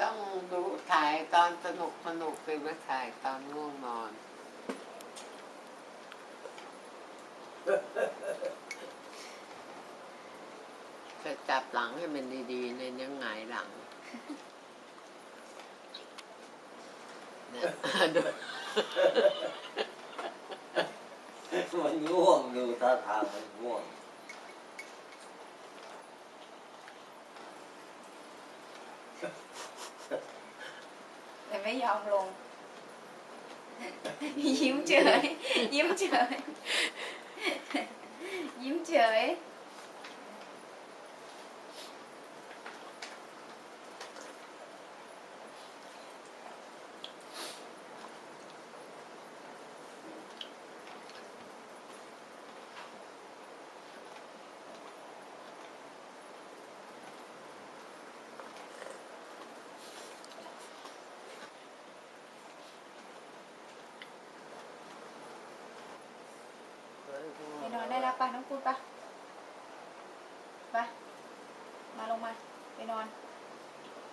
ต้องดูถ่ายตอนสนุกสนุกไปมาถ่ายตอนง่วงนอน จะจับหลังให้มันดีๆในยยังไงหลังดูมันง่วงดูท่าทางมันง่วง แต่ไม่ยอมลง ยิ้มเฉยยิ้มเฉยยิ้มเฉย ไปนอนได้แล้วปะน้องปูนปะไปมาลงมา ไปนอน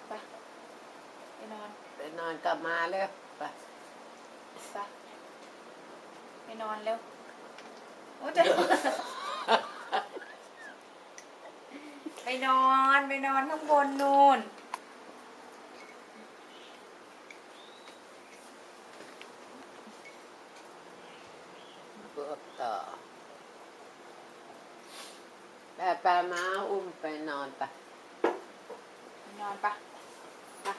ไปไปนอนไปนอนกลับมาเลยไปไปไปนอนเร็วโอ้จะไปนอนไปนอนข้างบนนู่นเพื่อต่ อแปะแปะมาอุ้มไปนอนไปไปนอนปะปะ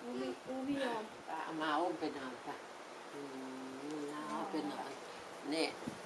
อู้ไม่อู้ไม่ยอมไปเอามาอุ้มไปนอนไปอืมเอาไปนอนนี่เอา